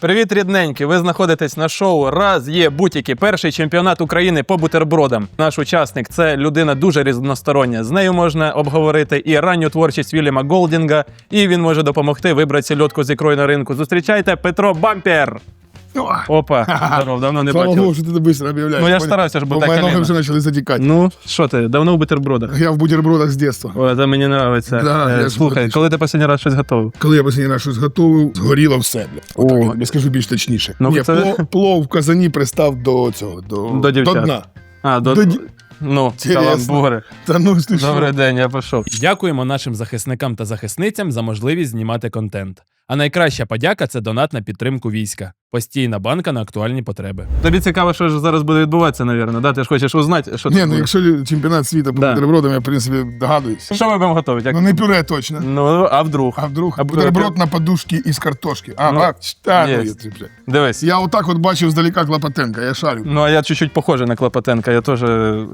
Привіт, рідненькі! Ви знаходитесь на шоу Раз є бутіки. Перший чемпіонат України по бутербродам. Наш учасник це людина дуже різностороння. З нею можна обговорити і ранню творчість Вільяма Голдінга, і він може допомогти вибрати сільотку з ікрою на ринку. Зустрічайте Петро Бампер! Опа, здоров, давно не Слава бачив. Богу, що ти швидко об'являєш. Ну, я ж старався, щоб Бо так мої ноги вже почали затікати. Ну, що ти, давно в бутербродах? Я в бутербродах з дитинства. О, це мені подобається. Да, Е, я ж Слухай, коли ти останній раз щось готував? Коли я останній раз щось готував, згоріло все, бля. Отак, О. я тобі скажу більш точніше. Ну, Ні, це- плов, плов в казані пристав до цього, до, До дівчат. дна. А, до... До Ну, Інтересно. каламбури. Та ну ти що? Добрий день, я пішов. Дякуємо нашим захисникам та захисницям за можливість знімати контент. А найкраща подяка це донат на підтримку війська. Постійна банка на актуальні потреби. Тобі цікаво, що ж зараз буде відбуватися, напевно. Да? Ти ж хочеш узнати, що Ні, ну якщо чемпіонат світу по Да. бутербродам, я в принципі догадуюсь. Що ми будемо готувати? Як... Ну не пюре точно. Ну, а вдруг? А вдруг А бутерброд на подушці із картошки. А, Ну, а, та, ну, я. Дивись. я отак от бачив здалека Клопотенка, я шарю. Ну, а я чуть-чуть похожий на Клопотенка, я теж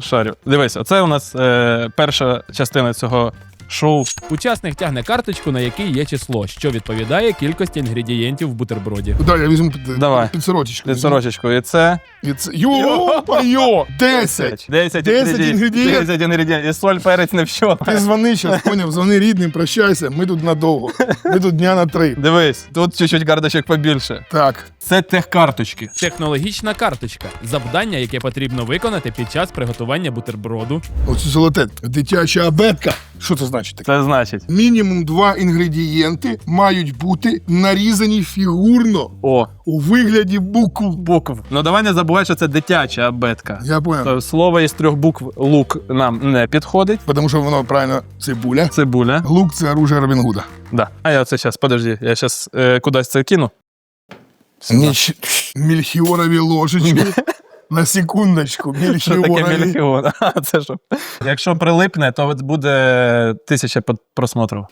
шарю. Дивись, оце у нас е, перша частина цього шоу. Учасник тягне карточку, на якій є число, що відповідає кількості інгредієнтів в бутерброді. Да, я візьму під, Давай. під сорочечку. Під сорочечку. І це І це... Йо-йо! Десять! 10 Десять інгредієнтів. 10 інгредієнтів. І соль, перець не в що. Ти дзвони зараз, поняв, дзвони рідним, прощайся, ми тут надовго. Ми тут дня на три. Дивись, тут чуть-чуть карточок побільше. Так. Це техкарточки. Технологічна карточка завдання, яке потрібно виконати під час приготування бутерброду. Оце золоте. Дитяча абетка. Що це значить таке? Це значить. Мінімум два інгредієнти мають бути нарізані фігурно О, у вигляді букв. букв. Ну давай не забувай, що це дитяча абетка. Я понял. То Слово із трьох букв лук нам не підходить. Тому що воно правильно цибуля. Цибуля. Лук це оружие Робін Гуда. Да. А я це зараз, подожди, я зараз е, кудись це кину. Ніч... Мільхіорові ложечки. На секундочку, Що таке мільйон? А, це що? Якщо прилипне, то буде тисяча просмотрів.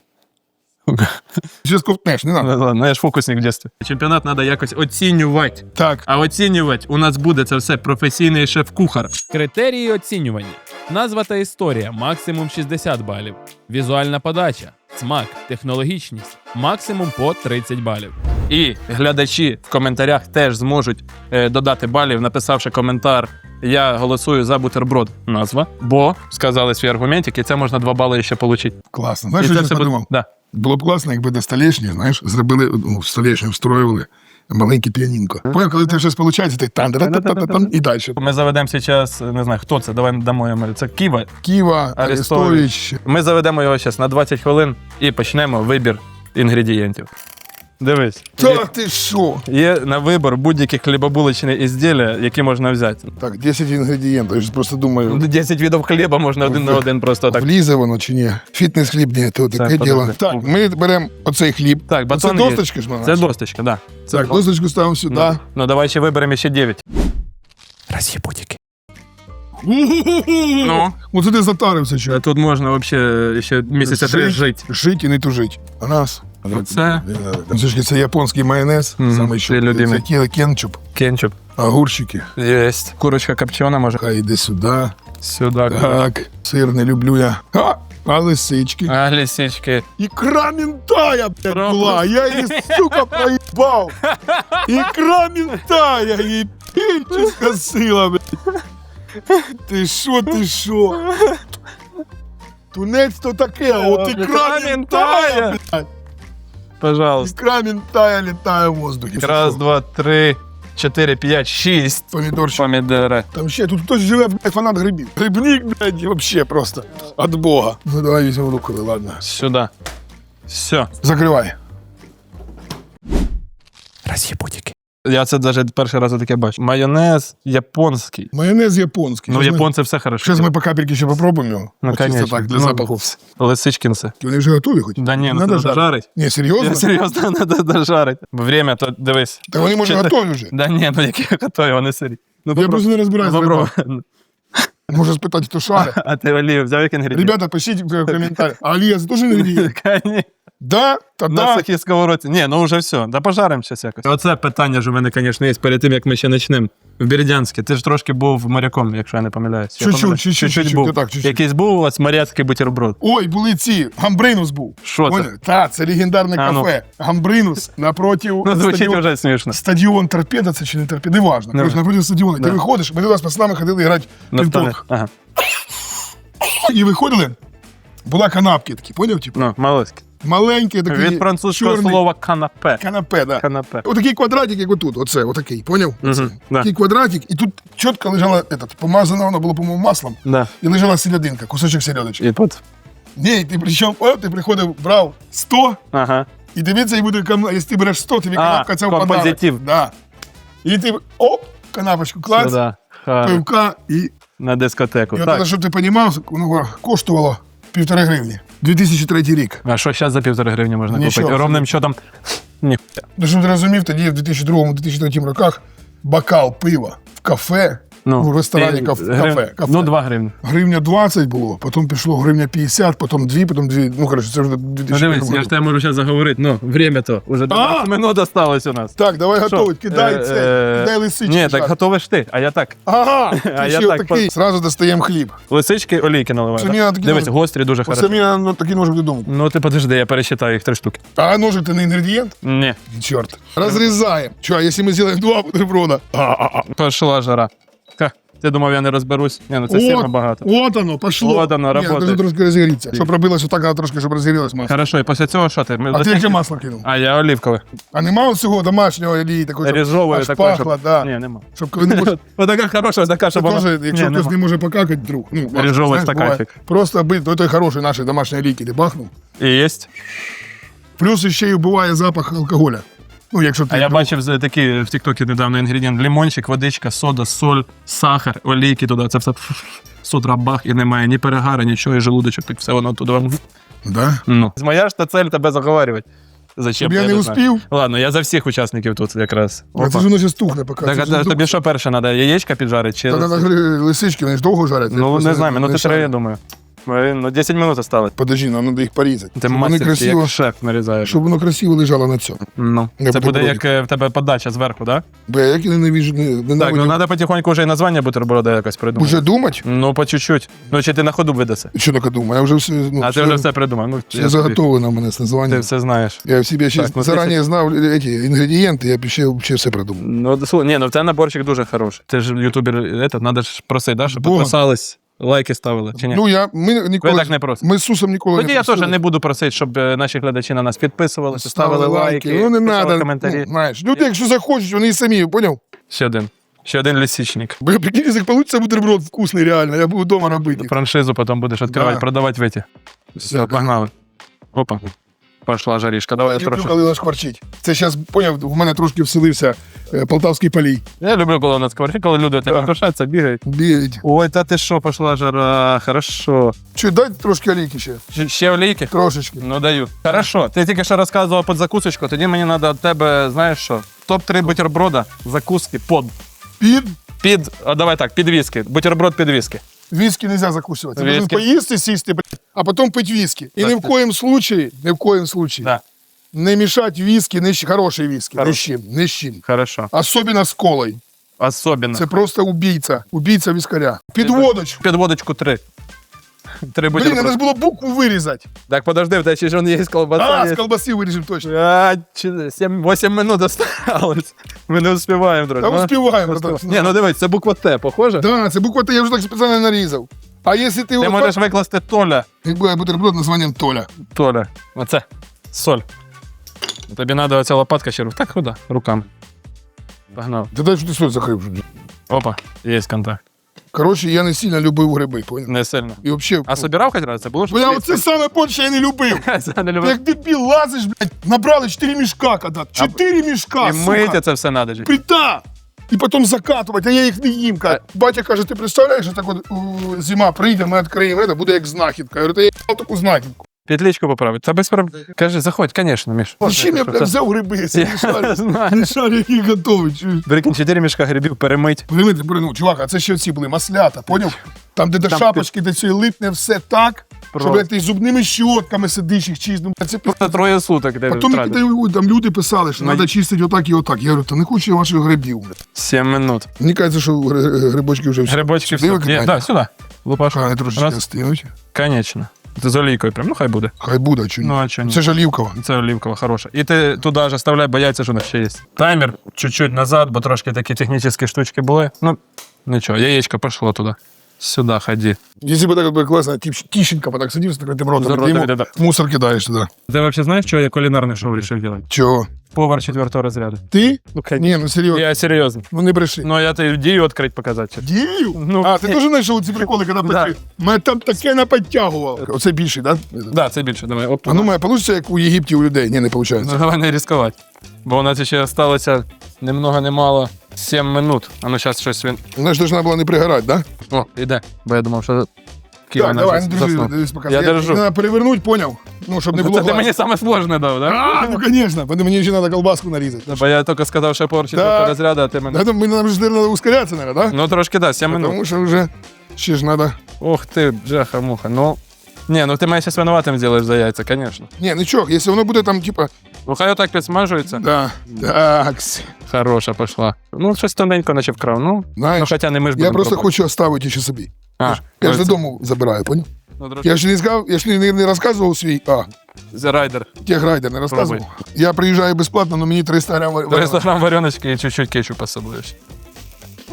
Сейчас ковтнеш, не Ну, надо. ладно, я ж фокусник в дитинстві. Чемпіонат треба якось оцінювати. Так. А оцінювати у нас буде це все професійний шеф-кухар. Критерії оцінювання: назва та історія максимум 60 балів. Візуальна подача, смак, технологічність максимум по 30 балів. І глядачі в коментарях теж зможуть е, додати балів, написавши коментар. Я голосую за бутерброд. Назва. Бо сказали свій аргументик, і це можна два бали ще отримати. Класно. Знаєш, що я подумав? да. Було б класно, якби до столешні, знаєш, зробили ну, в встроювали маленьке піанінко. Поняв, коли ти щось виходить, ти там там і далі. Ми заведемо зараз, не знаю, хто це, давай дамо йому. Це Ківа. Ківа. Арестович. Ми заведемо його зараз на 20 хвилин і почнемо вибір інгредієнтів. Дивись. Є, Та ти що? є на вибір будь-які хлібобулочні ізділля, які можна взяти. Так, 10 інгредієнтів. Я ж просто думаю, 10 видів хліба можна один на один просто так. влізе воно чи ні. Фітнес хліб, ні, то таке подожди. діло. Так, ми беремо оцей хліб. Так, Це батон є. досточки ж? Це досточка, так. Да. Так, досточку ставимо сюди. Ну, ну давай ще виберемо ще 9. Роз'єбутіки. Ну. Оце ти затарився, що. Тут можна взагалі ще місяця три жити. Жить і не тужить. Раз. Оце Ну, Це ж це японський майонез, Мгм, саме що це ке- кенчуп, кетчуп. огурчики. Єсть. Курочка копчена може. Хай йде сюди. Сюди. Так, сир не люблю я. А, а лисички. А лисички. Ікра блядь, Про- була. Я її, сука, проїбав. Ікра мінтая, її пільчу скосила, блядь. Ти що, ти що? Тунець то таке, а от ікра мінтая. блядь. Пожалуйста. Ікра мінтая літає в воздухі. Раз, два, три, чотири, п'ять, шість. Помідорчик. Помідори. Там ще тут хтось живе, блядь, фанат грибів. Грибник, блядь, вообще просто. От Бога. Ну давай візьмемо рукою, ладно. Сюди. Все. Закривай. Роз'єбутіки. Я це навіть перший раз таке бачу. Майонез японський. Майонез японський. Ну, Щас ми- японці все хорошо. Зараз ми по капельки ще попробуємо його. Ну, От чисто конечно. так, для Ну, запаху. Лисичкінси. Вони вже готові хоч? Да ні, ну Надо треба жарити. жарити. Ні, серйозно? Я серйозно треба дожарити. Время, то дивись. Та вони може Чи- готові вже. Да ні, ну які готові, вони сирі. Ну, Я просто не розбираюся. Ну, попробуй. Можу спитати, хто шаре. А ти олію взяв як інгредієнт? Ребята, пишіть в коментарях. А Алія, це теж інгредієнт? Конечно. Да, та На да. такій сковородці. Ні, ну вже все, да пожаримо щось якось. Оце питання ж у мене, звісно, є перед тим, як ми ще почнемо. В Бердянське. Ти ж трошки був моряком, якщо я не помиляюсь. Я Чуть-чуть, помиляюсь? чуть-чуть, чуть-чуть, був. отак, чуть-чуть. Якийсь був у вас моряцький бутерброд. Ой, були ці. Гамбринус був. Що це? Поняв? Та, це легендарне А, ну. кафе. Гамбринус напроти Ну, звучить стадіон- вже смішно. Стадіон торпеда, це чи не торпеда, неважно. Ну. Короче, напроти стадіону. Да. Ти виходиш, ми туди з пацанами ходили грати в На пінг-понг. Ага. І виходили, була канапки такі, поняв? Типу, Ну, малоське. Маленькі такі. Від французького чорний слова канапе. Канапе, да. Канапе. Отакий квадратик, як отут, оце, отакий, поняв? Оце. Мгм, да. Такий квадратик, і тут чітко лежала, этот, помазана воно було, по-моєму, маслом, Да. і лежала селядинка, кусочок селядочки. І тут. Ні, ти причому, о, ти приходив, брав 100, Ага. і дивиться, і буде кам... якщо ти береш 100, тобі А, канапка ця впадає. композитив. Да. І ти, оп, канапочку клац, Сюда. Ха, пивка, і, На дискотеку. і от Так. щоб ти розумів, воно коштувало півтори гривні. 2003 рік. А що зараз за півтори гривні можна Нічого. купити? Ровним там? Ні. Ну, щоб ти розумів, тоді в 2002-2003 роках бокал пива в кафе, Ну, в ресторані і кафе, грив- кафе. Ну, 2 гривні. Гривня 20 було, потім пішло гривня 50, потім 2, потім 2. Ну, коротше, це вже Ну 2000 дивись, я ж тебе можу зараз заговорити. Ну, время то. Уже 12 минут осталось у нас. Так, давай готовить, кидай Е, це, е, кидай лисички. Ні, так готовиш ти, а я так. Ага, ти А я ще так такий. Зразу достаємо хліб. Лисички олійки. Це такі Дивись, гострі дуже Оце хорошо. мені ну, такий ножик додому. Ну ти подожди, я пересчитаю їх три штуки. А ножик ти не інгредієнт? Ні. Чорт. Розрізаємо. А якщо ми зробимо два бутерброда? Пошла жара. Ти думав, я не розберусь? Ні, ну це сильно багато. от оно, пошло. От оно, Ні, работає. должно трошки розігрітися. Щоб робилось отак, а трошки, щоб розігрілось масло. Хорошо, і після цього що ти? А ти яке масло кинув? А я олівкове. А нема всього домашнього олії такої, щоб Ріжової аж такої, пахло, да. Ні, нема. Щоб коли не може... Отака хороша, така, щоб вона... теж, якщо Ні, хтось нема. не може покакати, друг. Ну, Ріжовий знаєш, стаканчик. буває. Просто бить, то той хороший наші домашні олійки, ти бахнув. І єсть. Плюс ще й буває запах алкоголя. Ну, якщо ти А я друг- бачив з- такі в Тіктокі недавно інгредієнт. Лимончик, водичка, сода, соль, сахар, олійки туди. Це все з утра бах і немає ні перегара, нічого, і желудочок, так все воно туди. вам. Да? Ну. Моя ж та цель тебе заговорювати. Зачем? Щоб я не знаю. успів. Ладно, я за всіх учасників тут якраз. А це Опа. ж воно ще стухне поки. Так, а ж тобі що перше треба? Яєчка піджарити? Чи... Та ж лисички, вони ж довго жарять. Ну, Просто не знаю, минути три, я думаю. Ну, 10 минут осталось. Подожди, нам треба їх порізати. Ти мастер, красиво, як шеф нарізаєш. щоб воно красиво лежало на цьому. Ну, Я це буде як е, в тебе подача зверху, так? Бо я як я ненавижу, не, Так, ну ненавиджу. треба потихоньку вже і названня бутерброда якось придумати. Уже думати? Ну, по чуть-чуть. Ну, чи ти на ходу видаси? Що таке думаю? Я вже все, ну, А ти вже все придумав. Ну, все я тобі- заготовлено в мене з Ти названням. все знаєш. Я в себе ще Так, ну, зарані знав эти інгредієнти, я б ще, ще все придумав. Ну, слухай, ні, ну в тебе наборчик дуже хороший. Ти ж ютубер, это, надо ж просити, да, щоб Богом. підписались, лайки ставили. Чи ні? Ну, я, ми Ви так не просите. ми з Сусом ніколи Тоді не я просили. теж не буду просити, щоб е, наші глядачі на нас підписувалися, ставили лайки, Ну, не писали треба. коментарі. Ну, знаєш, люди, якщо захочуть, вони і самі, поняв? Ще один. Ще один лісічник. Бо прикинь, якщо получиться бутерброд вкусний, реально, я буду вдома робити. Франшизу потім будеш відкривати, Да. продавати в эти. Все, погнали. Опа. Пошла жарішка. Давай я Люблю, коли вона шкварчить. Це зараз, поняв, в мене трошки вселився полтавський полій. Я люблю, коли у нас квартира, коли люди тебе Да. тушаться, бігають. Біють. Ой, та ти що, пошла жара, хорошо. Чи дай трошки олійки ще? Ще- Ще олійки? Трошечки. Ну даю. Хорошо. Ти тільки що розказував під закусочку, тоді мені треба від тебе, знаєш що? Топ-3 бутерброда, закуски под. Під Під, а давай так, під віскі. Бутерброд під віскі. віскі не можна закусувати. Ти должен поїсти, сісти, блядь, а потім пити віскі. І Так, ні в так. коєму случаї, ні в коєму случаї, Да. Не мішати віскі, не щ- хороший віскі, ні з Хороший. чим, ні з чим. Хорошо. Особливо з колою. Особенно. Це просто убійця, убійця віскаря. Під водочку. Під водочку 3. Три Блін, треба бутерброди. було букву вирізати. Так, подожди, в тебе ще ж он є колбаса. А, є. з колбаси виріжемо точно. А, 8 минут осталось. Ми не успіваємо, друзі. Та Ну, успіваємо. братан. Ні, ну дивись, це буква Т, похоже? Да, це буква Т, я вже так спеціально нарізав. А якщо ти, Ти отак- можеш викласти Толя. як буде бутерброд названням Толя. Толя. Оце. Соль. Тобі треба оця лопатка ще. Так куди? Руками. Погнав. Ти дай, що ти соль закрив. Опа, є контакт. Коротше, я не сильно любив гриби, поняв? Не сильно. І взагалі, А собирав хоч раз? Це було ж? бо я оце саме більше я не любив. Не Ти люблю. як дебіл лазиш, блядь, набрали 4 мішка когда. 4 мішка, І сука. мити це все ж. Плита. І потім закатувати, а я їх не їм. Каже. Батя каже, ти представляєш, що так от у, зима прийде, ми відкриємо, це буде як знахідка. Я говорю, та я їбав таку знахідку. Петличку поправити. Та без проблем. Кажи, заходь, звісно, Міш. Зачем я, блядь, взяв гриби, не Я знаю. Не шарю, які готові. чуєш? Прикинь, 4 мішка грибів перемить. Поймите, ну, чувак, а це ще ці були маслята, поняв? Там, де до Там шапочки, до цієї липне все так, Що, блядь, ти з зубними щотками сидиш їх чистиш. Ну, це Просто троє суток. де Потім мені втратив. там, там люди писали, що Ну, треба чистити отак і отак. Я говорю, та не хочу я ваших грибів. блядь. Минут. Мені кажеться, що гри- грибочки вже всі. Грибочки Сюди все. викидають? Да, сюди. Лупаш. Трошечки Раз. Конечно. Це з олійкою прям, ну хай буде. Хай буде, чи ні. Ну, а чи ні? Це ж олівкова. Це олівкова, хороша. І ти туди ж оставляй, бояться, що у нас ще є. Таймер чуть-чуть назад, бо трошки такі технічні штучки були. Ну, нічого, яєчко пішло туди. Сюди ході. Якщо б так класно, тип Тищенко б так з таким З ротом, ротом, ти да-да. мусор кидаєш туди. Ти взагалі знаєш, що я кулінарне шоу вирішив робити? Чого? Повар четвертого розряду. Ти? Ну, хай. Ні, ну серйозно. Я серйозно. Ну не бреши. Ну, я тобі дію відкрити показати. Дію? Ну, а, ти теж знайшов ці приколи, коли Да. да. Мене там таке наподтягував. Оце більший, так? Да? Да, це більше, давай. Оп, А ну, має вийде, як у Єгипті у людей. Ні, не виходить. Ну, давай не ризикувати. Бо у нас ще залишилося не много, не мало 7 минут. А ну зараз щось він. Вона ж должна була не пригорати. Да? О, іде. Бо я думав, що Так, Ківана давай, ну, держи, дивись, поки. Я держу. Треба перевернути, поняв? Ну, щоб не було Це ти глаз. мені саме сложне дав, так? А, ну, звісно, бо мені ще треба колбаску нарізати. Бо я тільки сказав, що повар четвертого Да. розряду, а ти мене. Да, Ми нам же треба ускорятися, наверное, да? Ну трошки да, 7 минут. Тому що вже ще ж треба. Ох ти, бляха-муха. Ну. Ні, ну ти мене зараз винуватим зробиш за яйця, звісно. Ні, нічого, якщо воно буде там, типа, Ну хай отак підсмажується. да, так, Хороша пішла. Ну, щось тоненько наче вкрав. Ну, ну знаєш, хоча не ми ж я будемо просто пробувати. хочу оставити ще собі. А, Я ж ну, це- додому забираю, поняв? Ну, трошки. Я ж не сказав, я ж не, не розказував свій, а, За райдер. техрайдер не розказував. Я приїжджаю безплатно, але мені 300 грам. вар- 300 грам вареночки і чуть-чуть кетчупа собуєш.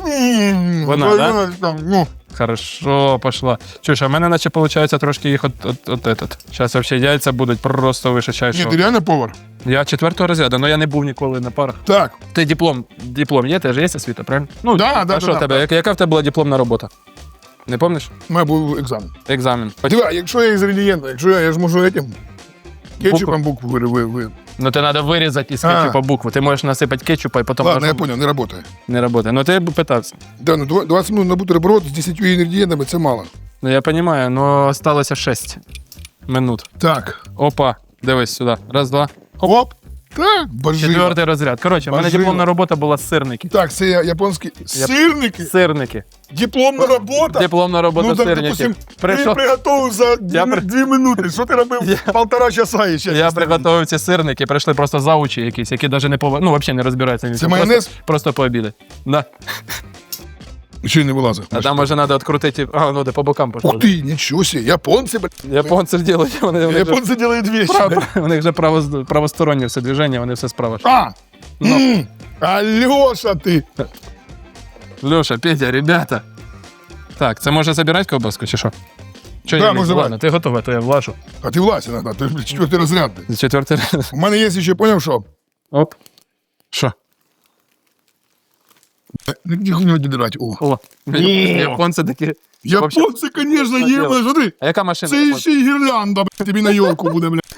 М, Вона, ой, да? вона там, ну, Хорошо, пошла. Чуєш, а в мене наче виходить трошки їх от, от, от этот. Зараз взагалі яйця будуть просто Ні, вишичайшого. ти реально повар? Я четвертого розряду, але я не був ніколи на парах. Так. Ти диплом, диплом є, ти ж є освіта, правильно? Ну, Да, а да, що да, в тебе? Яка, яка в тебе була дипломна робота? Не пам'ятаєш? У мене був екзамен. Екзамен. Диви, якщо я із інгредієнта, якщо я, я ж можу этим кетчупом букву ви, ви, ви. Ну, ти треба вирізати із А. кетчупа букву. Ти можеш насипати кетчупа і потім Ладно, я понял, не работает. не працює. Ну, ти б питався. Да, ну два- 20 минут на бутерброд з 10 інгредієнтами це мало. Ну, я розумію, але осталось 6 минут. Так. Опа, дивись сюди. Раз, два. Оп. Четвертий розряд. Коротше, в мене Бажила. дипломна робота була з сирники. Так, це я- японські сирники. Сирники. Дипломна робота. Дипломна робота Ну, так, сирники. допустим, ти Прийшов, приготував за Я дві, при- дві минути. Що ти робив полтора часа ще? я приготував ці сирники, прийшли просто заучі якісь, які навіть не пов... ну, взагалі не розбираються. ні в Це чому. майонез? Просто, просто пообідати. Да. Ще й не вилазив. А там вже треба відкрутити. А, ну де по бокам пішло. Ух ти, нічого себе, японці, блядь. Японці ж ділять, вони, вони, вже, Японці делають вещи. прав, у них вже право, правостороннє все движення, вони все справа. А! Ну. М, Альоша ти! Льоша, Петя, ребята. Так, це може забирати ковбаску чи що? Що Да, я може, Ладно, ти готова, то я влажу. А ти влазь іноді, ти ж блядь, четвертий розряд. блядь. Четвертий раз. У мене є ще, поняв, що? Оп. Що? Не где хуйню дирать. О. О. Японці такі. Японці, конечно, є, смотри. А яка машина? Це японська? ще й гірлянда, блядь, тобі на йолку буде, блядь.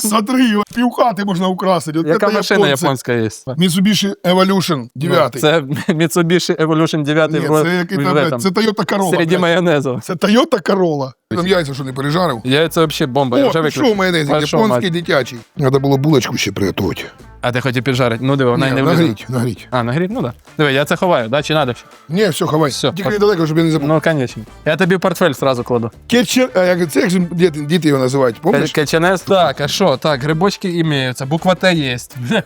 Смотри, півхати можна украсити. От яка це машина японці. японська є? Mitsubishi Evolution 9. Ну, Це Mitsubishi Evolution 9 Ні, в, це який в, там, этом, це Toyota Corolla. серед блядь. майонезу. Це Toyota Corolla. Там яйця, що не пережарив. Яйця взагалі бомба, я вже О, виключив. майонез, Пішов, японський мать. дитячий. Треба було булочку ще приготувати. А ти хотів піджарити? Ну диви, вона й не влізе. нагріть, нагріть. А, нагріть? Ну да. Диви, я це ховаю, да? Чи надо? Ні, все, ховай. Все, Тільки пок- недалеко, щоб я не забув. Ну, звісно. Я тобі в портфель сразу кладу. Кетчер, а як це як же діти, діти його називають, помниш? Качанес. Так, а що? Так, грибочки імеються, буква Т є.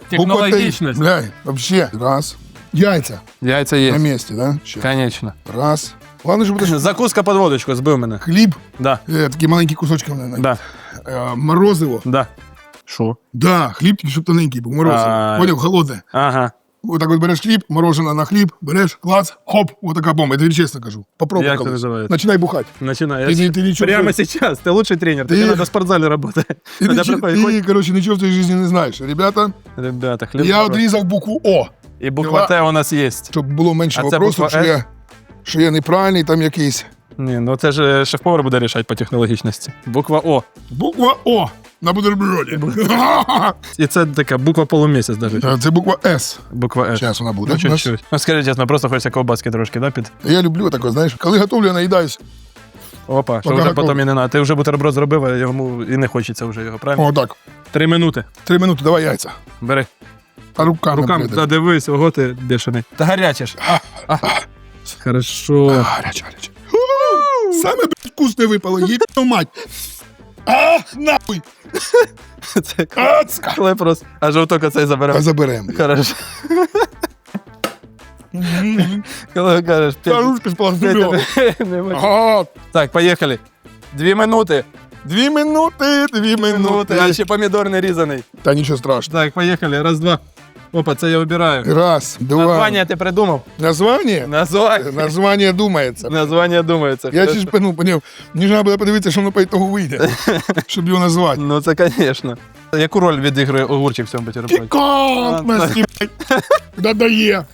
Технологічність. Бля, вообще. Раз. Яйця Яйця на є. місці, да? Ще. Конечно. Раз. Главное, щоб буде Закуска під водочку, збив мене. хліб, Да, е, такі маленькі кусочки, наверное. да, Е, морозиво. да. Що? Да, хліб тільки щоб тоненький був, морозиво. А. Поняв, холодне. Ага. Отак от береш хліб, мороженое на хліб, береш, клац, хоп, вот така бомба. Я тобі чесно кажу. Попробуй Як це колись. називається? Начинай бухать. Начинай. Ти не- ти нічого Прямо сейчас. Ты лучший тренер. Ты- Тебе надо в спортзале работать. Ти, Надо приходить. ти, коротше, нічого в твоїй житті не знаєш. Ребята, Ребята, хлеб. я хороший. одрізав букву О, І буква Т у нас є. щоб було менше А це вопросів, буква що «С»? я, що я неправильний там якийсь. Ні, ну це ж е, шеф-повар буде рішати по технологічності. Буква О. Буква О на бутерброді. І це така буква полумісяць навіть. Е, Це буква С. Буква С. Зараз вона буде. Ну, у нас. чуть-чуть. Ну, скажи чесно, просто хочеться ковбаски трошки, да, під? Я люблю таке, знаєш, коли готовлю, я наїдаюсь. Опа, що Пока вже потім і не надо. Ти вже бутерброд зробив, а йому і не хочеться вже його, правильно? О, так. Три минути. Три минути, давай яйця. Бери. А руками. Руками, да, дивись, ого ти бешений. Та гаряче ж. А, а. Хорошо. Гаряче, гаряче. Саме, блядь, вкусне випало, їбану мать. А, нахуй! Це Ацка! коли просто. А жовток цей А заберемо. заберемо. Хорошо. Коли кажеш, Та п'ять- ручка спала п'ять- тебе. Ага. Так, поїхали. Дві минути. Дві минути, дві минути. А ще помідор не різаний. Та нічого страшного. Так, поїхали. Раз, два. Опа, це я обираю. Раз, два. Названня ти придумав? Названня? Названня. Названня думається. Названня думається. Я ще ж ну, поняв, мені ж треба було подивитися, що воно по ітогу вийде, щоб його назвати. Ну, це, звісно. Яку роль відіграє огурчик в цьому бутерброді? Пікантності, блядь. Додає.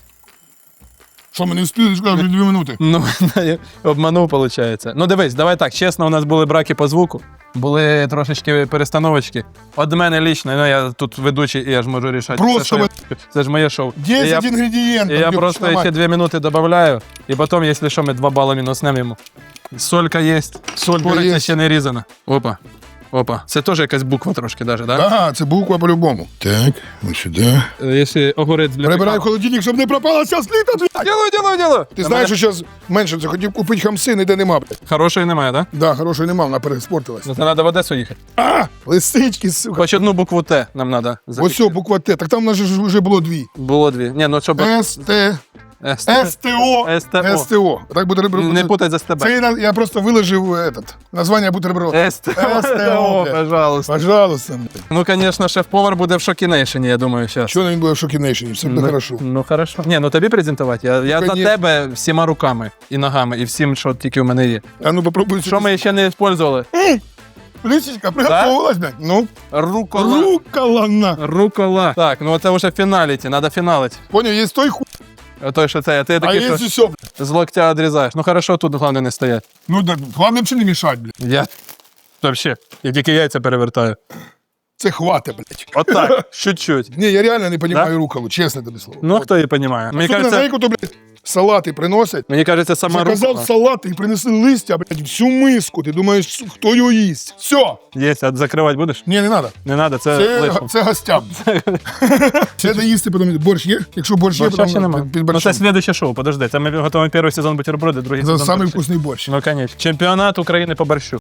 Що, ми не встигли сказати дві минути? Ну, обманув, виходить. Ну, дивись, давай так, чесно, у нас були браки по звуку, були трошечки перестановочки. От мене лічно, ну я тут ведучий, і я ж можу рішати. Просто все, що я- це ж моє шоу. І я, 10 і інгредієнтів. я просто ще мать. дві минути додаю, і потім, якщо що, ми два бали мінуснемо йому. Солька є, Солька ще не різана. Опа. Опа. Це теж якась буква трошки, даже, так? Да? Ага, це буква по-любому. Так, ось сюди. Е, Якщо огурець для Прибирай в холодильник, щоб не пропала ця сліта, блядь. Діло, діло, діло. Ти знаєш, що зараз менше це хотів купити хамси, ніде нема, блядь. Хорошої немає, так? Да? Да, хорошої нема, вона переспортилась. Ну, це треба в Одесу їхати. А, лисички, сука. Хоч одну букву Т нам треба. Ось цього буква Т, так там у нас же ж вже було дві. Було дві. Ні, ну щоб... С, Т, СТО. СТО. СТО. Так буде Не путай за СТБ. Це я, я просто виложив этот, названня бутерброда. СТО, СТО, пожалуйста. Пожалуйста. Ну, звісно, шеф-повар буде в шокінейшені, я думаю, зараз. Чого він буде в шокінейшені? Все буде хорошо. Ну, хорошо. Ні, ну тобі презентувати. Я, я за тебе всіма руками і ногами, і всім, що тільки в мене є. А ну попробуй. Що ми ще не використовували? Лисичка, приготовилась, блядь. Ну, Рукола. рукола. Рукола. Так, ну це вже фіналіті, треба фіналити. Поняв, є той хуй, Той, що це, а ти а такий, є що все, з локтя відрізаєш. Ну хорошо, тут головне не стоять. Ну, да, головне чи не мішать, блядь. Я Вообще, я тільки яйця перевертаю. Це хвати, блядь. Отак, чуть-чуть. Ні, я реально не розумію Да? руколу, чесне тобі слово. Ну, хто її розуміє? Мені Особливо, кажеться, знаєш, то, блядь, салати приносять. мені кажеться, сама Заказав рукола. салати і принесли листя, блядь, всю миску. Ти думаєш, хто його їсть? Все. Є, а закривати будеш? Ні, не треба. Не треба, це, Це, лишнє. це гостям. Це доїсти потім. Борщ є? Якщо борщ є, Борща потім ще немає. під Ну, це борщом. шоу, подожди. Це ми готуємо перший сезон бутерброди, другий Це сезон. самий борщу. вкусний борщ. Ну, конечно. Чемпіонат України по борщу.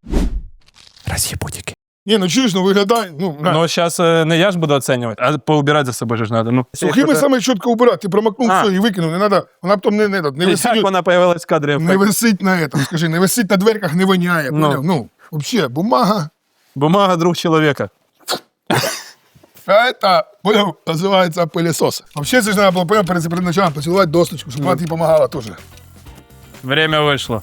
Роз'єбутики. Ні, ну чуєш, ну виглядає. Ну, на. Ну, зараз не я ж буду оцінювати, а поубирати за собою ж треба. Ну, Сухими саме чітко убирати. Ти промокнув А. все і викинув. Не треба. Вона потім не, не, не, Як висить, вона появилась в кадрі? не висить на этом, скажи, не висить на дверках, не воняє. Ну. поняв? Ну, взагалі, бумага. Бумага друг чоловіка. А это, понял, называется пылесос. Вообще, здесь надо было, понял, перед, перед началом поцеловать досточку, чтобы она тебе помогала тоже. Время вийшло.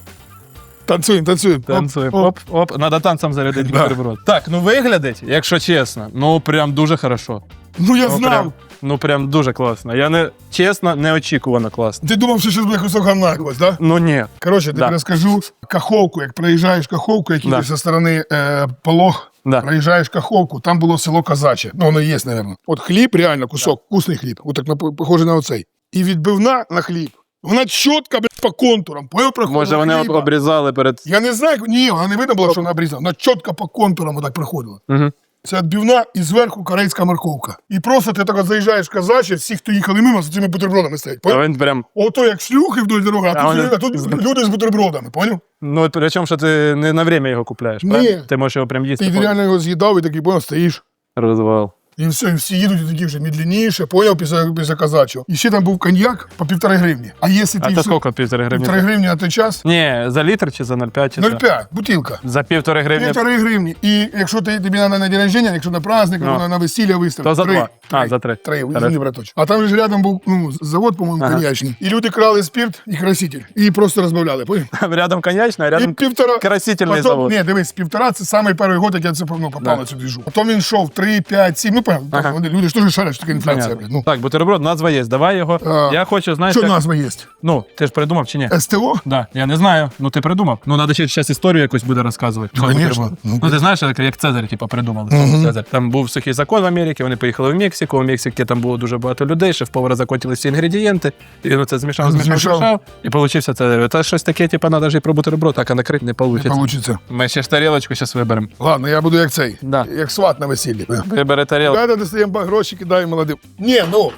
Танцуем, танцуем. Танцуємо. Оп, оп. Надо танцем зарядити Да. бутерброд. Так, ну виглядить, якщо чесно, ну прям дуже хорошо. Ну, я Ну знав. прям, ну прям дуже класно. Я не чесно, неочікувано класно. Ти думав, що зараз буде кусок говна якогось, да? Ну ні. Коротше, Да. тобі розкажу каховку, як проїжджаєш каховку, як Да. їдеш зі сторони е, Полог, Да. проїжджаєш каховку, там було село Казаче. Ну, воно є, мабуть. От хліб, реально, кусок, вкусний хліб, от так на- похоже на оцей. І відбивна на хліб. Вона чітко, блядь, по контурам. Поняв, проходила Може вони об- хліба. обрізали перед. Я не знаю, як- ні, вона не видно було, що вона обрізала. Вона чітко по контурам отак проходила. Угу. Це відбивна і зверху корейська морковка. І просто ти так заїжджаєш в казачі, всі, хто їхали мимо, з цими бутербродами стоять. А він прям. Ото як шлюхи вдоль дороги, а, А тут, вони- а тут люди з бутербродами, поняв? Ну, причому, що ти не на время його купляєш. Ні. правильно? Ти можеш його прям їсти. Ти потім. реально його з'їдав і такий, поняв, стоїш. Розвал. І все, і всі їдуть такі вже медленніше, поняв, після, після казачого. І ще там був коньяк по півтори гривні. А якщо А це все- скільки півтори гривні? півтори гривні на той час, Ні, за літр чи за 0,5 чи за? 0,5, бутилка. За півтори гривні. Півтори гривні. І якщо ти, тобі треба на день рождення, якщо на праздник, Ну. на, на весілля виставити. То за три, два. А, за три. Три, Хорошо. извини. А там же ж рядом був ну, завод, по-моєму, Ага. коньячний. І люди крали спирт і краситель. І просто розбавляли. Поняв? Рядом коньячна, а І рядом півтора... красительний Потом, завод. Ні, дивись, півтора це самий перший год, як я це ну, попав Да. на цю двіжу. Потім він йшов 3, 5, 7, ну, певно, Ага. вони- люди ж теж шарять, що таке інфляція. Блядь. Ну, Так, бутерброд, назва є. Давай його. А, Я хочу, знаєш, що як... назва є? ну, ти ж придумав чи ні? СТО? Да, я не знаю. Ну ти придумав. Ну, треба ще зараз історію якусь буде розказувати. Ну, конечно. Ну, Ну, ти знаєш, як, як Цезарь, типу, придумали. Цезарь. Там був сухий закон в Америці, вони поїхали в Мексику. У Мексиці там було дуже багато людей, шеф-повара закончили всі інгредієнти. І ну, це змішав, змішав, Змішав. змішав. І получився це. Це щось таке, типу, треба ж і про бутерброд, так а накрити не вийде. Не получиться. Ми ще ж тарілочку зараз виберемо. Ладно, я буду як цей. Да. Як сват на весіллі. Вибери тарілку. Ребята достаємо гроші, кидаємо молодим. Ні, ну.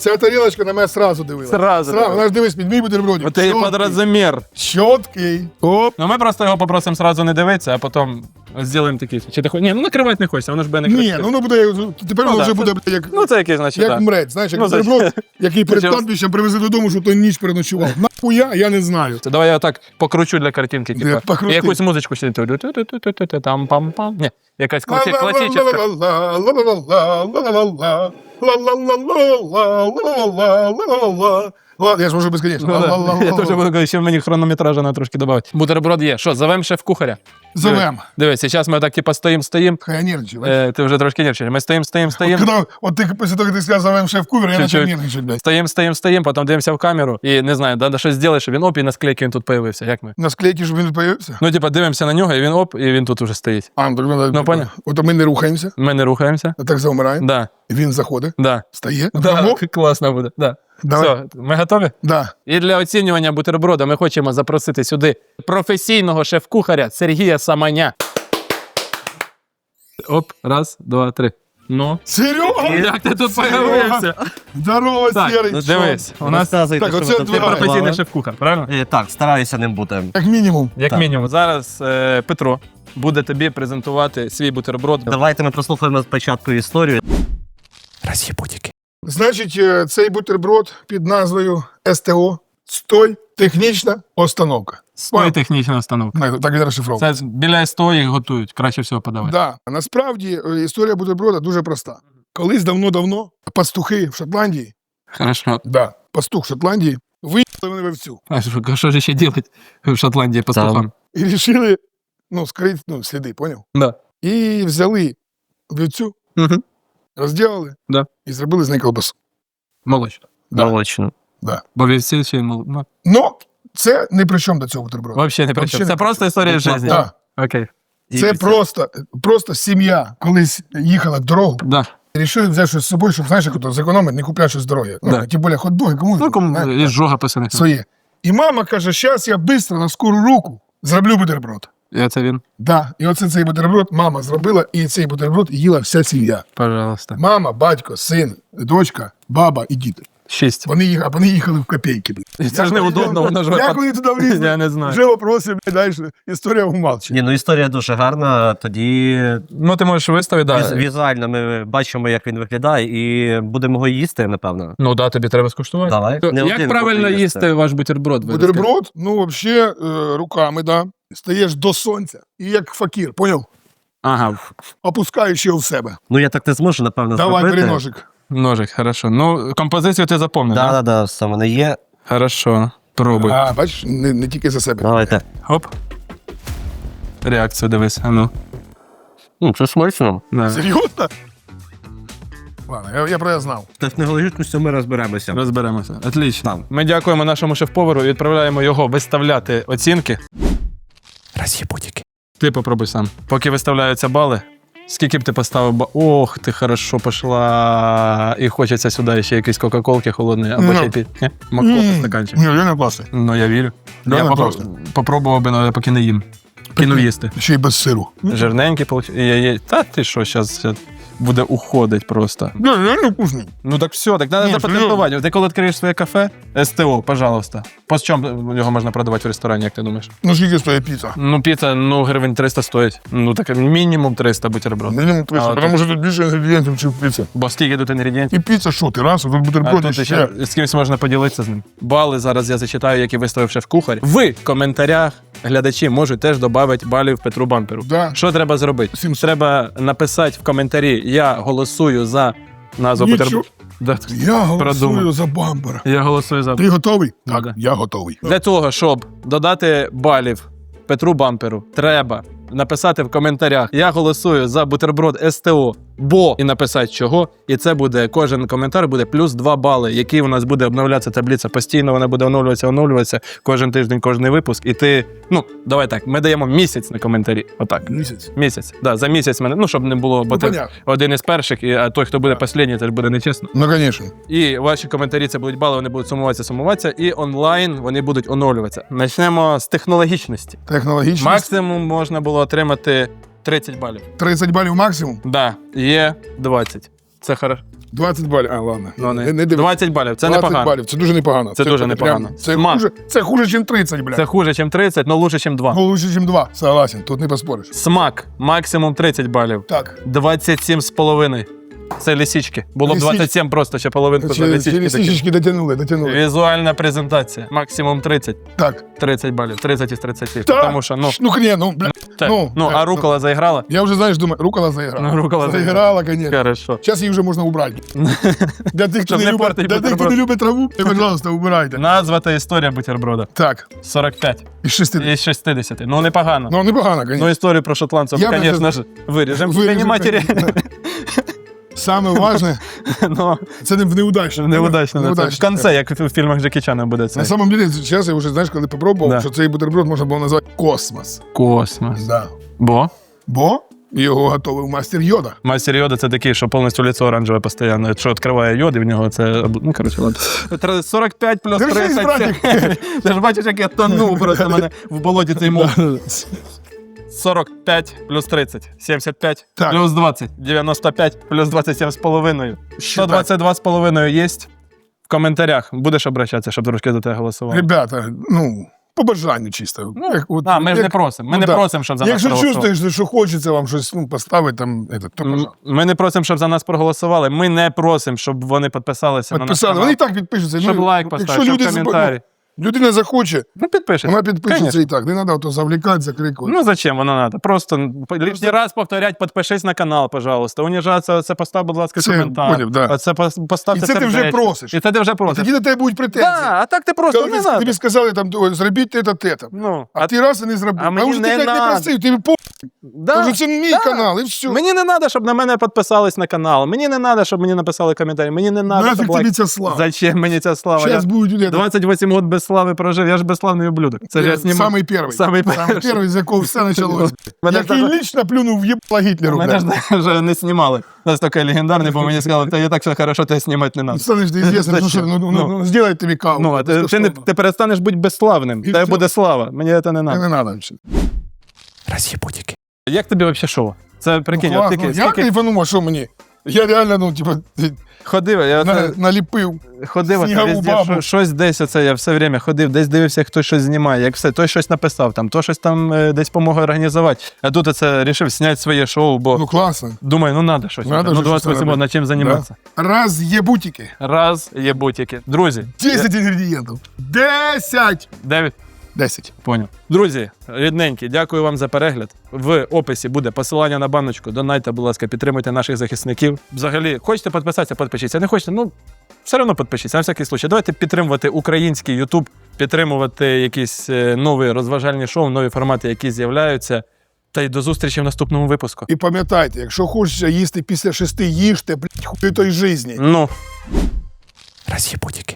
Ця тарілочка на мене сразу дивилася. Сразу Сразу. Вона ж дивись під мій бутербродик. От і Чіткий. під. Чіткий. Оп. Ну ми просто його попросимо сразу не дивитися, а потім зробимо такий. Чи ти хочеш? Ні, ну накривати не хочеться, воно ж буде не Ні, ну воно буде, тепер Ну, воно да, вже це- буде як, Ну це якийсь, значить, як так. мрець. Знаєш, як Ну, бутерброд, який перед Чого? кладбищем привезли додому, щоб той ніч переночував. Нахуя, я не знаю. Це давай я так покручу для картинки, типу. покрути. Якусь музичку ту-ту-ту-ту-ту-ту, там пам пам Ні, якась класи- класична. Ладно, я ж можу безконечно. Ну. Я теж буду ще мені хронометража на трошки додати. Бутерброд є. Що, завемо шеф-кухаря? Зовем. Дивись, зараз ми так типу стоїм, стоїм. Хай я нервничаю. Е, ти вже трошки нервничаєш. Ми стоїм, стоїм, стоїм. Когда, от ти після того, як ти сказав зовем шеф-кувер, я Чуть-чуть. почав нервничати, блядь. Стоїм, стоїм, стоїм, потім дивимося в камеру і не знаю, треба щось зробити, щоб він оп, і на склейці він тут появився. Як ми? На склейці, щоб він появився? Ну, типу, дивимося на нього, і він оп, і він тут уже стоїть. А, ну, так надо, Ну, поняв. От ми не рухаємося, Ми не рухаємося. а так завмираємо. Да, Він заходить, да. стає. Да, Замок. класно буде. Да. Давай. Все, ми готові? Да. І для оцінювання бутерброда ми хочемо запросити сюди професійного шеф-кухаря Сергія Саманя. Оп, раз, два, три. Ну. Серега! Як ти тут появився? Здорово, Так, Серий. ну дивись, у нас Розказуйте, Так, що оце ви тут ти професійний шеф-кухар, правильно? Е, Так, стараюся ним бути. Як мінімум. Як Так. мінімум. Зараз е, Петро буде тобі презентувати свій бутерброд. Давайте ми прослухаємо спочатку історію. Значить, е, цей бутерброд під назвою СТО Стой технічна остановка. Свої технічна установка. Так він розшифровує. Це біля СТО їх готують, краще всього подавати. Да. Насправді е, історія бутерброда дуже проста. Колись давно-давно пастухи в Шотландії, Хорошо. да, пастух в Шотландії, виїхали вони вовцю А що, що ж ще робити в Шотландії пастухам? і вирішили ну, скрити ну, сліди, поняв? Да. І взяли вівцю, Угу. розділили Да. і зробили з неї колбасу. Молочно. Да. Молочно. Да. Бо вівці ще й мол... Ну, це не при чому до цього бутерброду. взагалі не при чому. Це просто історія Ну, життя. Да. Окей. Це просто, просто сім'я колись їхала в дорогу, Да. Рішили взяти щось з собою, щоб знаєш, як ото зекономити, не купляти щось дороге. Ну, Тим більше хот-доги, кому Ну, кому знаєш, і жога писаних. своє. І мама каже: зараз я швидко на скору руку зроблю бутерброд. І це він. Да. І оце цей бутерброд мама зробила, і цей бутерброд їла вся сім'я. Пожалуйста. Мама, батько, син, дочка, баба і діти. Шість. Вони, їх- а вони їхали в копійки. Це ж неудобно, воно ж Як вони туди влізли? Я не знаю. Вже вопроси, блядь, далі. Історія умалчить. Ні, ну історія дуже гарна. Тоді Ну, ти можеш виставити, віз- да. візуально ми бачимо, як він виглядає, і будемо його їсти, напевно. Ну да, тобі треба скуштувати. Давай. То Не Як правильно їсти ваш бутерброд? ви Бутерброд, ну, взагалі, е, руками, да. Стаєш до сонця. І як факір, поняв? Ага, Опускаєш його в себе. Ну я так не зможу, напевно, Давай, зробити. бери ножик. хорошо. Ну, композицію ти запомнив, Да, да? да, все мене є. Хорошо. Пробуй. А, бачиш, не, не тільки за себе. Давайте. Хоп. Реакцію дивись. А ну. Ну, це смачно. Да. Серйозно? Ладно, я, я про це знав. В технологічності ми розберемося. Розберемося. Отлично. Так. Ми дякуємо нашому шеф-повару і відправляємо його виставляти оцінки. Ти попробуй сам. Поки виставляються бали. Скільки б ти поставив ба. Ох, ти хорошо пішла. І хочеться сюди ще якісь кока-колки холодні або Ну. ще пі. Ні? Стаканчик. Ні, не класний. Ну, я вірю. Я не попро- попробував би, але поки не їм. Кину їсти. Ще й без сиру. Жирненький получ... і я є. Та ти що, зараз буде уходить просто. Да, реально вкусний. Ну так все, так треба запатентувати. Ти коли відкриєш своє кафе, СТО, пожалуйста. По чому його можна продавати в ресторані, як ти думаєш? Ну, скільки стоїть піца? Ну, піца, ну, гривень 300 стоїть. Ну, так мінімум 300 бутерброд. Мінімум 300, тому що тут більше інгредієнтів, ніж в піці. Бо скільки тут інгредієнтів? І піца що, ти раз, а тут бутерброд ще. ще з кимось можна поділитися з ним. Бали зараз я зачитаю, які виставив шеф-кухар. В коментарях глядачі можуть теж додати балів Петру Бамперу. Да. Що треба зробити? 700. Треба написати в коментарі: я голосую за назву Нічого. Да. Я голосую Продумав. за бамбера. Я голосую за Ти готовий? Так, да. я готовий. Для того, щоб додати балів Петру Бамперу, треба написати в коментарях: Я голосую за бутерброд СТО, бо і написати чого. І це буде кожен коментар буде плюс 2 бали, який у нас буде обновлятися таблиця. Постійно вона буде оновлюватися, оновлюватися кожен тиждень, кожний випуск. І ти, ну давай так, ми даємо місяць на коментарі. Отак. Місяць. Місяць. Да, за місяць мене, ну щоб не було, бо Ну, ти один із перших, і, а той, хто буде останній, це ж буде нечесно. Ну, звісно. І ваші коментарі це будуть бали, вони будуть сумуватися, сумуватися, і онлайн вони будуть оновлюватися. Почнемо з технологічності. Технологічно. Максимум можна було отримати 30 балів. 30 балів максимум. Да, є 20. Це хорошо. 20 балів. А, ладно. Ну, не, не. не дивись. 20 балів, це 20 непогано. балів. Це дуже непогано. Це дуже прям- непогано. Це хуже, це хуже, ніж 30, блядь. Це хуже, ніж 30, але лучше, ніж 2. Ну, лучше, ніж 2. Согласен, тут не поспориш. Смак максимум 30 балів. Так. 27 з половиною. Це лисички. Було б Лисички. 27 просто, ще половинку за Через, лисички. через такі. сішечки дотягнули, дотягнули. Візуальна презентація. Максимум 30. Так. 30 балів. 30 із 30. Так. Тому що, ну, Ну, хрен, ну, блядь. так. ну, ну, а е, рукола заіграла? Я вже, знаєш, думаю, рукола заіграла. Ну, рукола заіграла, конечно. Хорошо. Зараз її вже можна убрати. Для тих, хто Щоб не, не любить, портить для тих, хто бутерброд. не любить траву, то, пожалуйста, убирайте. Назва та історія бутерброда. Так, 45 із 60. із 60. Ну, непогано. Ну, непогано, Ну, конечно. історію про шотландців, Я би звісно ж, виріжемо. Саме важне, Ну, це не в неудачно. неудачно. це В кінці, як в фільмах Джекі Чана буде це. На самом деле, зараз я вже, знаєш, коли попробував, Да. що цей бутерброд можна було назвати космос. Космос. Да. Бо? Бо його готовив мастер Йода. Мастер йода це такий, що повністю лицо оранжеве постійно. Що відкриває йод, і в нього це. Ну, коротше, ладно. 45 плюс 30. Ти ж бачиш, як я тонув просто мене в болоті цей мов. 45 плюс 30, 75 Так. плюс 20, 95 плюс 27 з половиною. 122 з половиною є. В коментарях будеш обращатися, щоб трошки за тебе голосували. Ребята, ну, по бажанню чисто. Ну, Як от- а, ми ж не як- просимо. Ми ну, не да. просимо, щоб за нас Якщо проголосували. чувствуєш, що хочеться вам щось ну, поставити, там, это, то, М, пожалуйста. Ми не просимо, щоб за нас проголосували. Ми не просимо, щоб вони підписалися Підписали. на Вони і так підпишуться. Щоб ну, лайк поставити, щоб коментарі. Людина захоче, Ну, підпишеться. вона підпишеться Конечно. і так. Не треба ото завлікати, закрикувати. Ну зачем воно надо? Просто лишній раз повторять, підпишись на канал, пожалуйста. Уніжаться, це постав, будь ласка, Це, коментар. поняв, да. А це пос- поставте І це ти вже сердечко. просиш. І це ти вже просиш. Тоді до тебе будуть претензії. Да, а так ти просто Коли не тобі, надо. тобі сказали, там, «Ой, зробіть те-то, те-то. Ну, А, ти раз і не зробив. а А, мені вже ти не блядь, не надо. просив, тобі по... да, Тому це мій да. канал, і все. Мені не треба, щоб на мене підписались на канал. Мені не треба, щоб мені написали коментарі. Мені не треба. Нафіг тобі ця слава. Зачем мені ця слава? Зараз Я будуть люди. 28 років без слави прожив, я ж безславний ублюдок. Це ж я знімав. Самий перший. Самий Самий перший. перший, з якого все почалось. Мене Який ж даже- лично плюнув в єбла Гітлеру. Мене ж блядь. вже не знімали. Настільки легендарний, бо мені сказали, та я так все хорошо, тебе знімати не треба. Станеш ти ну що, ну, ну, Ну. ну, сделай тобі каву. Ну, а ти, ти, не, ти перестанеш бути безславним. І Тебе все. буде слава. Мені це не треба. не надо. Роз'єбутики. Як тобі взагалі шоу? Це прикинь, Ну, от тільки, Я скільки кайфанув, а що мені? Я реально, ну, типу, ходив, я на, оце наліпив. ходив, оце снігову везде, бабу. що, щось десь оце, я все время ходив, десь дивився, хтось щось знімає, як все, той щось написав, там, то щось там е, десь помог організувати. А тут оце рішив зняти своє шоу, бо Ну, класно. думаю, ну треба щось. Надо ну, же щось 28 робити. над чим займатися. Раз є бутики. Раз є бутики. Друзі, 10 інгредієнтів. 10! Дев'ять. 10. Поняв. Друзі, рідненькі, дякую вам за перегляд. В описі буде посилання на баночку. Донайте, будь ласка, підтримуйте наших захисників. Взагалі, хочете підписатися, підпишіться. Не хочете, ну все одно підпишіться, на всякий случай. Давайте підтримувати український Ютуб, підтримувати якісь е, нові розважальні шоу, нові формати, які з'являються. Та й до зустрічі в наступному випуску. І пам'ятайте, якщо хочеться їсти після шести, їжте, блядь, хуй той житті. Ну. Роз'єбутики.